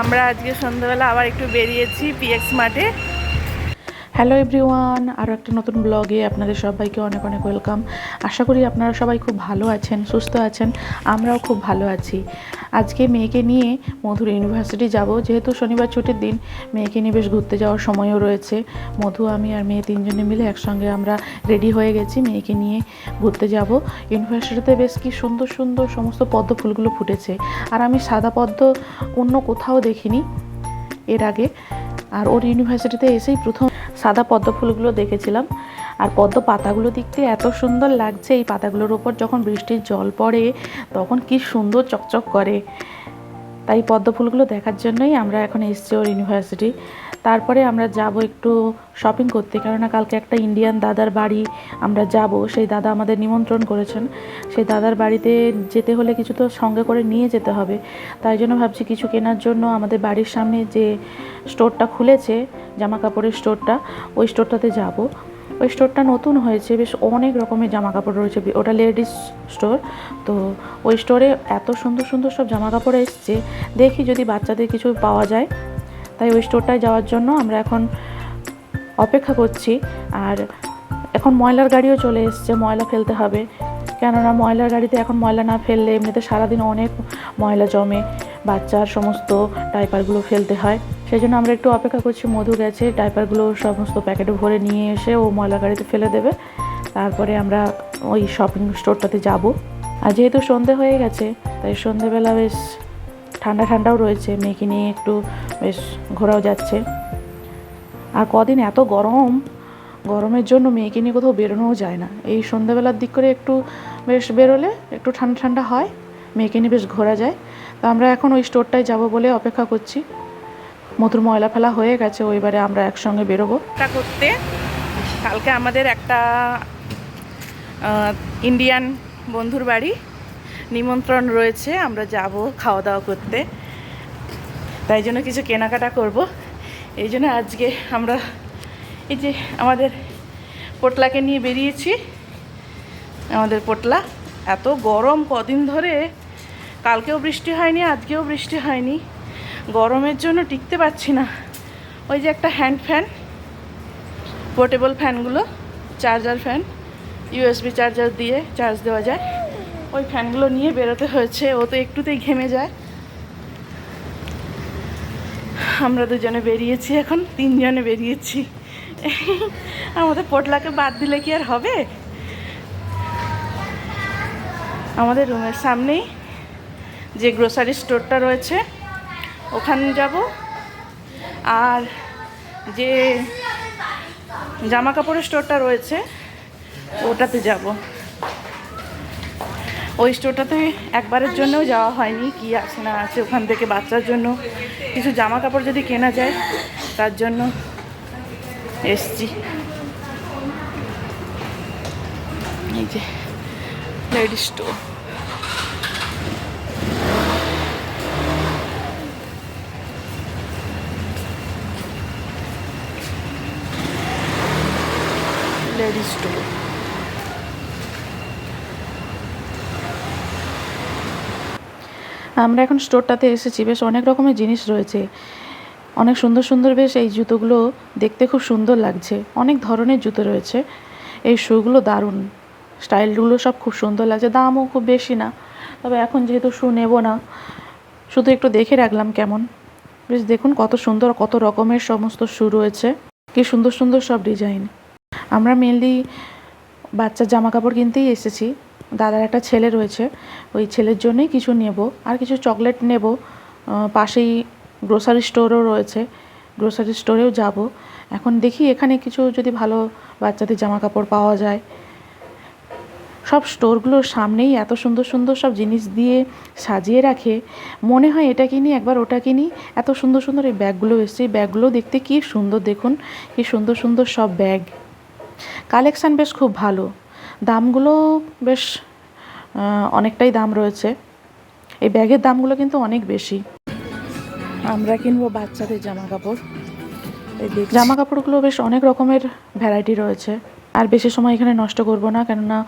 আমরা আজকে সন্ধ্যাবেলা আবার একটু বেরিয়েছি পিএক্স মাঠে। হ্যালো এভরিওয়ান আরও একটা নতুন ব্লগে আপনাদের সবাইকে অনেক অনেক ওয়েলকাম আশা করি আপনারা সবাই খুব ভালো আছেন, সুস্থ আছেন, আমরাও খুব ভালো আছি। আজকে মেয়েকে নিয়ে মধুর ইউনিভার্সিটি যাব, যেহেতু শনিবার ছুটির দিন, মেয়েকে নিয়ে বেশ ঘুরতে যাওয়ার সময়ও রয়েছে। মধু, আমি আর মেয়ে তিনজনে মিলে একসঙ্গে আমরা রেডি হয়ে গেছি, মেয়েকে নিয়ে ঘুরতে যাব। ইউনিভার্সিটিতে বেশ কি সুন্দর সুন্দর সমস্ত পদ্ম ফুলগুলো ফুটেছে। আর আমি সাদা পদ্ম অন্য কোথাও দেখিনি এর আগে। আর ওর ইউনিভার্সিটিতে এসেই প্রথম সাদা পদ্ম ফুলগুলো দেখেছিলাম। আর পদ্ম পাতাগুলো দেখতে এত সুন্দর লাগছে এই পাতাগুলোর ওপর যখন বৃষ্টির জল পড়ে, তখন কি সুন্দর চকচক করে। তাই পদ্ম ফুলগুলো দেখার জন্যই আমরা এখন এসেছি ওর ইউনিভার্সিটি তারপরে আমরা যাব একটু শপিং করতে, কেননা কালকে একটা ইন্ডিয়ান দাদার বাড়ি আমরা যাব। সেই দাদা আমাদের নিমন্ত্রণ করেছেন। সেই দাদার বাড়িতে যেতে হলে কিছু তো সঙ্গে করে নিয়ে যেতে হবে। তাই জন্য ভাবছি কিছু কেনার জন্য আমাদের বাড়ির সামনে যে স্টোরটা খুলেছে জামা কাপড়ের স্টোরটা ওই স্টোরটাতে যাব। ওই স্টোরটা নতুন হয়েছে, বেশ অনেক রকমের জামা কাপড় রয়েছে। ওটা লেডিস স্টোর তো ওই স্টোরে এত সুন্দর সুন্দর সব জামা কাপড় এসছে। দেখি যদি বাচ্চাদের কিছু পাওয়া যায়। তাই ওই স্টোরটায় যাওয়ার জন্য আমরা এখন অপেক্ষা করছি। আর এখন ময়লার গাড়িও চলে এসছে, ময়লা ফেলতে হবে। কেননা ময়লার গাড়িতে এখন ময়লা না ফেললে এমনিতে সারাদিন অনেক ময়লা জমে। বাচ্চার সমস্ত ডাইপারগুলো ফেলতে হয়। সেই জন্য আমরা একটু অপেক্ষা করছি। মধু গেছে, ডাইপারগুলো সমস্ত প্যাকেটে ভরে নিয়ে এসে ও ময়লা গাড়িতে ফেলে দেবে। তারপরে আমরা ওই শপিং স্টোরটাতে যাব। আর যেহেতু সন্ধে হয়ে গেছে, তাই সন্ধেবেলা বেশ ঠান্ডা ঠান্ডাও রয়েছে। মেয়েকে নিয়ে একটু বেশ ঘোরাও যাচ্ছে। আর কদিন এত গরম, গরমের জন্য মেয়েকে নিয়ে কোথাও বেরোনোও যায় না। এই সন্ধ্যাবেলার দিক করে একটু বেশ বেরোলে একটু ঠান্ডা ঠান্ডা হয়, মেয়েকে নিয়ে বেশ ঘোরা যায়। তো আমরা এখন ওই স্টোরটায় যাব বলে অপেক্ষা করছি। মধুর ময়লা ফেলা হয়ে গেছে, ওইবারে আমরা একসঙ্গে বেরোবো। করতে, কালকে আমাদের একটা ইন্ডিয়ান বন্ধুর বাড়ি, নিমন্ত্রণ রয়েছে, আমরা যাব খাওয়া দাওয়া করতে। তাই জন্য কিছু কেনাকাটা করব। এই জন্য আজকে আমরা এই যে আমাদের পোটলাকে নিয়ে বেরিয়েছি। আমাদের পোটলা, এত গরম কদিন ধরে, কালকেও বৃষ্টি হয়নি, আজকেও বৃষ্টি হয়নি। গরমের জন্য টিকতে পারছি না। ওই যে একটা হ্যান্ড ফ্যান, পোর্টেবল ফ্যানগুলো, চার্জার ফ্যান, ইউএসবি চার্জার দিয়ে চার্জ দেওয়া যায়। ওই ফ্যানগুলো নিয়ে বেরোতে হয়েছে, ও তো একটুতেই ঘেমে যায়। আমরা দুজনে বেরিয়েছি এখন, তিনজনে বেরিয়েছি। আমাদের পোটলাকে বাদ দিলে কি আর হবে? আমাদের রুমের সামনেই যে গ্রোসারি স্টোরটা রয়েছে ওখানে যাব। আর যে জামা কাপড়ের স্টোরটা রয়েছে, ওটাতে যাব। ওই স্টোরটাতে একবারের জন্যও যাওয়া হয়নি, কি আছে না আছে ওখান থেকে বাচ্চার জন্য। কিছু জামা কাপড় যদি কেনা যায়, তার জন্য এসছি। এই যে লেডিস স্টোর। Lady store. আমরা এখন স্টোরটাতে এসেছি। বেশ অনেক রকমের জিনিস রয়েছে। অনেক সুন্দর সুন্দর বেশ এই জুতোগুলো দেখতে খুব সুন্দর লাগছে। অনেক ধরনের জুতো রয়েছে। এই শুগুলো দারুণ। স্টাইলগুলো সব খুব সুন্দর লাগছে। দামও খুব বেশি না। তবে এখন যেহেতু শু নেব না, শুধু একটু দেখে রাখলাম কেমন। বেশ দেখুন কত সুন্দর, কত রকমের সমস্ত শু রয়েছে। কি সুন্দর সুন্দর সব ডিজাইন। আমরা মেনলি বাচ্চার জামা কাপড় কিনতেই এসেছি। দাদার একটা ছেলে রয়েছে, ওই ছেলের জন্যই কিছু নেব। আর কিছু চকলেট নেব। পাশেই গ্রোসারি স্টোরও রয়েছে। গ্রোসারি স্টোরেও যাব। এখন দেখি এখানে কিছু যদি ভালো বাচ্চাদের জামা কাপড় পাওয়া যায়। সব স্টোরগুলোর সামনেই এত সুন্দর সুন্দর সব জিনিস দিয়ে সাজিয়ে রাখে। মনে হয় এটা কিনি, একবার ওটা কিনি। এত সুন্দর সুন্দর এই ব্যাগগুলো এসছে। এই ব্যাগগুলো দেখতে কি সুন্দর দেখুন। কি সুন্দর সুন্দর সব ব্যাগ কালেকশান বেশ খুব ভালো। দামগুলো বেশ অনেকটাই দাম রয়েছে। এই ব্যাগের দামগুলো কিন্তু অনেক বেশি। আমরা কিনবো বাচ্চাদের জামা কাপড় জামা কাপড়গুলো বেশ অনেক রকমের ভ্যারাইটি রয়েছে। আর বেশি সময় এখানে নষ্ট করব না কেননা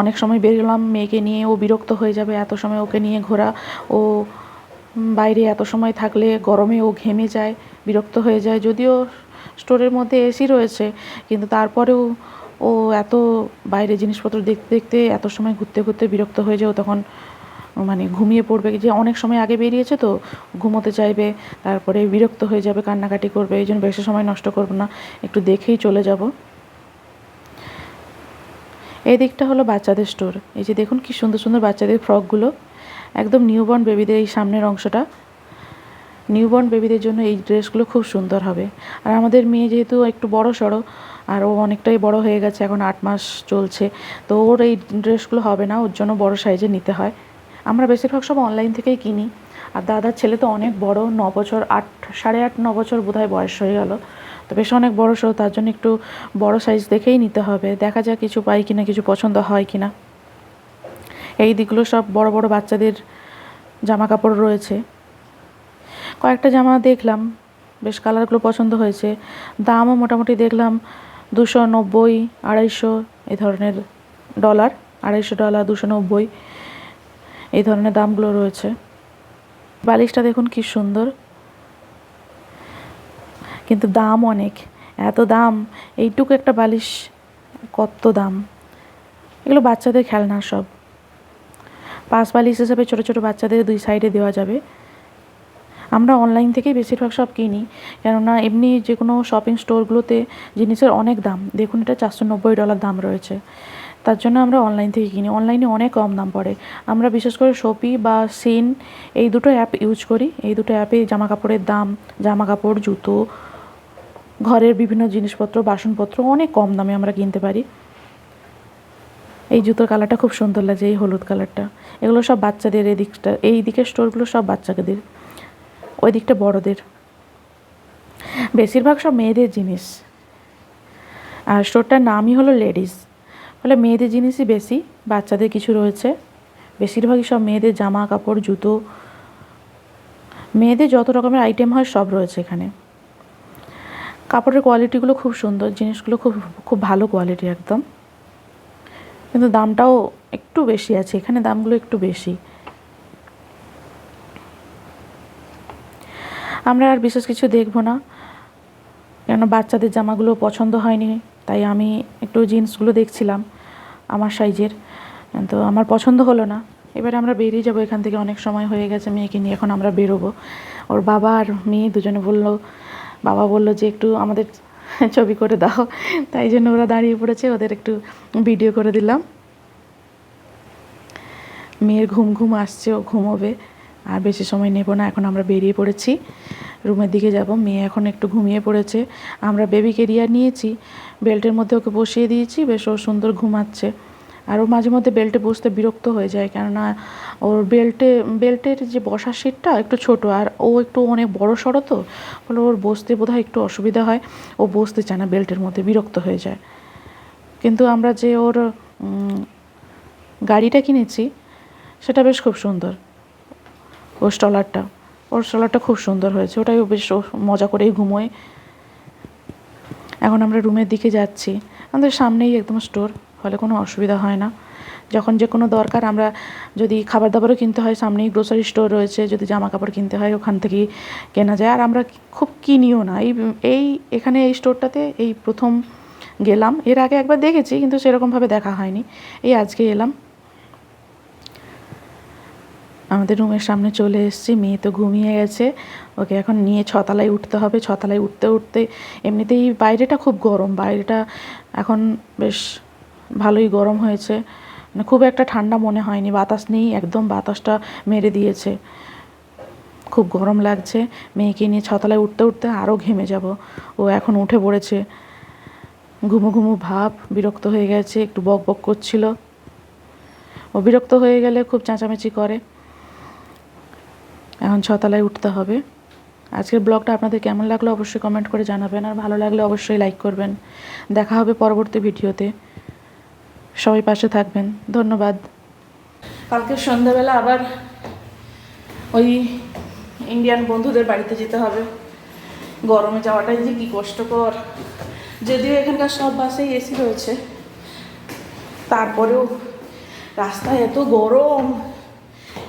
অনেক সময় বেরোলাম মেয়েকে নিয়ে ও বিরক্ত হয়ে যাবে এত সময় ওকে নিয়ে ঘোরা। ও বাইরে এত সময় থাকলে গরমে ও ঘেমে যায় বিরক্ত হয়ে যায়। যদিও স্টোরের মধ্যে এসি রয়েছে, কিন্তু তারপরেও ও এত বাইরে জিনিসপত্র দেখতে দেখতে এত সময় ঘুরতে ঘুরতে বিরক্ত হয়ে যায়। ও তখন মানে ঘুমিয়ে পড়বে। যে অনেক সময় আগে বেরিয়েছে তো, ঘুমোতে চাইবে, তারপরে বিরক্ত হয়ে যাবে, কান্নাকাটি করবে, এই জন্য বেশি সময় নষ্ট করব না, একটু দেখেই চলে যাব। এই দিকটা হলো বাচ্চাদের স্টোর। এই যে দেখুন কি সুন্দর সুন্দর বাচ্চাদের ফ্রকগুলো, একদম নিউবর্ন বেবিদের এই সামনের অংশটা। নিউবর্ন বেবিদের জন্য এই ড্রেসগুলো খুব সুন্দর হবে। আর আমাদের মেয়ে যেহেতু একটু বড় সড়ো, আর ও অনেকটাই বড় হয়ে গেছে, এখন আট মাস চলছে, তো ওর এই ড্রেসগুলো হবে না, ওর জন্য বড় সাইজে নিতে হয়। আমরা বেশিরভাগ সব অনলাইন থেকেই কিনি। আর দাদার ছেলে তো অনেক বড়, ন বছর আট, সাড়ে আট, ন বছর বোধহয় বয়স হয়ে গেল। তো বেশ অনেক বড় সড়ো, তার জন্য একটু বড় সাইজ দেখেই নিতে হবে। দেখা যাক কিছু পাই কিনা, কিছু পছন্দ হয় কিনা। এই দিকগুলো সব বড় বড় বাচ্চাদের জামা কাপড় রয়েছে। কয়েকটা জামা দেখলাম, বেশ কালারগুলো পছন্দ হয়েছে। দামও মোটামুটি দেখলাম দুশো নব্বই, আড়াইশো, এই ধরনের ডলার আড়াইশো ডলার দুশো নব্বই, এই ধরনের দামগুলো রয়েছে। বালিশটা দেখুন কি সুন্দর। কিন্তু দাম অনেক, এত দাম, এইটুকু একটা বালিশ কত দাম? এগুলো বাচ্চাদের খেলনা সব। পাঁচ বালিশ হিসেবে ছোটো ছোটো বাচ্চাদের দুই সাইডে দেওয়া যাবে। আমরা অনলাইন থেকেই বেশিরভাগ সব কিনি। কেননা এমনি যে কোনো শপিং স্টোরগুলোতে জিনিসের অনেক দাম। দেখুন, এটা চারশো নব্বই ডলার দাম রয়েছে। তার জন্য আমরা অনলাইন থেকে কিনি। অনলাইনে অনেক কম দাম পড়ে। আমরা বিশেষ করে শপি বা সিন এই দুটো অ্যাপ ইউজ করি। এই দুটো অ্যাপে জামা কাপড়ের দাম জামা কাপড় জুতো, ঘরের বিভিন্ন জিনিসপত্র, বাসনপত্র অনেক কম দামে আমরা কিনতে পারি। এই জুতোর কালারটা খুব সুন্দর লাগছে এই হলুদ কালারটা এগুলো সব বাচ্চাদের এদিকটা, এই দিকের স্টোরগুলো সব বাচ্চাদের। ওই দিকটা বড়দের। বেশিরভাগ সব মেয়েদের জিনিস। আর স্টোরটার নামই হলো লেডিস। ফলে মেয়েদের জিনিসই বেশি, বাচ্চাদের কিছু রয়েছে। বেশিরভাগই সব মেয়েদের জামা কাপড় জুতো। মেয়েদের যত রকমের আইটেম হয় সব রয়েছে এখানে। কাপড়ের কোয়ালিটিগুলো খুব সুন্দর, জিনিসগুলো খুব খুব ভালো কোয়ালিটি একদম। কিন্তু দামটাও একটু বেশি আছে, এখানে দামগুলো একটু বেশি। আমরা আর বিশেষ কিছু দেখব না। কেন বাচ্চাদের জামাগুলো পছন্দ হয়নি, তাই আমি একটু জিন্সগুলো দেখছিলাম আমার সাইজের। তো আমার পছন্দ হলো না। এবারে আমরা বেরিয়ে যাব, এখান থেকে অনেক সময় হয়ে গেছে মেয়েকে নিয়ে, এখন আমরা বেরোবো। ওর বাবা আর মেয়ে দুজনে বলল, বাবা বলল যে একটু আমাদের ছবি করে দাও। তাই জন্য ওরা দাঁড়িয়ে পড়েছে, ওদের একটু ভিডিও করে দিলাম। মেয়ের ঘুম ঘুম আসছে, ও ঘুমোবে। আর বেশি সময় নেব না, এখন আমরা বেরিয়ে পড়েছি। রুমের দিকে যাব, মেয়ে এখন একটু ঘুমিয়ে পড়েছে। আমরা বেবি কেরিয়ার নিয়েছি, বেল্টের মধ্যে ওকে বসিয়ে দিয়েছি, বেশ ও সুন্দর ঘুমাচ্ছে। আর ও মাঝে মধ্যে বেল্টে বসতে বিরক্ত হয়ে যায়, কেননা ওর বেল্টে, বেল্টের যে বসার সিটটা একটু ছোট, আর ও একটু অনেক বড় সড়ো তো, ফলে ওর বসতে বোধহয় একটু অসুবিধা হয়। ও বসতে চায় না, বেল্টের মধ্যে বিরক্ত হয়ে যায়। কিন্তু আমরা যে ওর গাড়িটা কিনেছি, সেটা বেশ খুব সুন্দর। ওর স্টলারটা ওর স্টলারটা খুব সুন্দর হয়েছে। ওটাই বেশ মজা করেই ঘুমোয়। এখন আমরা রুমের দিকে যাচ্ছি। আমাদের সামনেই একদম স্টোর ফলে কোনো অসুবিধা হয় না। যখন যে কোনো দরকার আমরা যদি খাবার দাবারও কিনতে হয়, সামনেই গ্রোসারি স্টোর রয়েছে, যদি জামা কাপড় কিনতে হয়, ওখান থেকেই কেনা যায়। আর আমরা খুব কিনিও না। এই এই, এখানে এই স্টোরটাতে এই প্রথম গেলাম। এর আগে একবার দেখেছি, কিন্তু সেরকমভাবে দেখা হয়নি। এই আজকে এলাম। আমাদের রুমের সামনে চলে এসেছি। মেয়ে তো ঘুমিয়ে গেছে। ওকে এখন নিয়ে ছতলায় উঠতে হবে। ছতলায় উঠতে উঠতে এমনিতেই বাইরেটা খুব গরম। বাইরেটা এখন বেশ ভালোই গরম হয়েছে। মানে খুব একটা ঠান্ডা মনে হয়নি। বাতাস নেই, একদম বাতাসটা মেরে দিয়েছে। খুব গরম লাগছে। মেয়েকে নিয়ে ছতলায় উঠতে উঠতে আরও ঘেমে যাব। ও এখন উঠে পড়েছে। ঘুমো ঘুমো ভাব, বিরক্ত হয়ে গেছে। একটু বক বক করছিল। ও বিরক্ত হয়ে গেলে খুব চেঁচামেচি করে। এখন ছতলায় উঠতে হবে। আজকের ব্লগটা আপনাদের কেমন লাগল অবশ্যই কমেন্ট করে জানাবেন। আর ভালো লাগলে অবশ্যই লাইক করবেন। দেখা হবে পরবর্তী ভিডিওতে। সবাই পাশে থাকবেন। ধন্যবাদ। কালকে সন্ধ্যাবেলা আবার ওই ইন্ডিয়ান বন্ধুদের বাড়িতে যেতে হবে। গরমে যাওয়াটাই যে কি কষ্টকর। যদিও এখানকার সব বাসেই এসি রয়েছে। তারপরেও রাস্তায় এত গরম।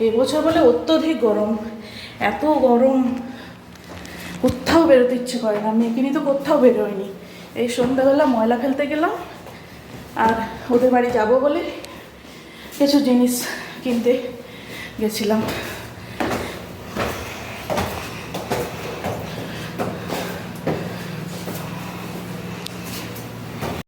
এবছর বলে অত্যধিক গরম। এত গরম। কোথাও বেরোতে ইচ্ছে করে না, মেয়েকে নিয়ে তো কোথাও বেরোয়নি। এই সন্ধ্যাবেলা ময়লা ফেলতে গেলাম, আর ওদের বাড়ি যাব বলে কিছু জিনিস কিনতে গেছিলাম।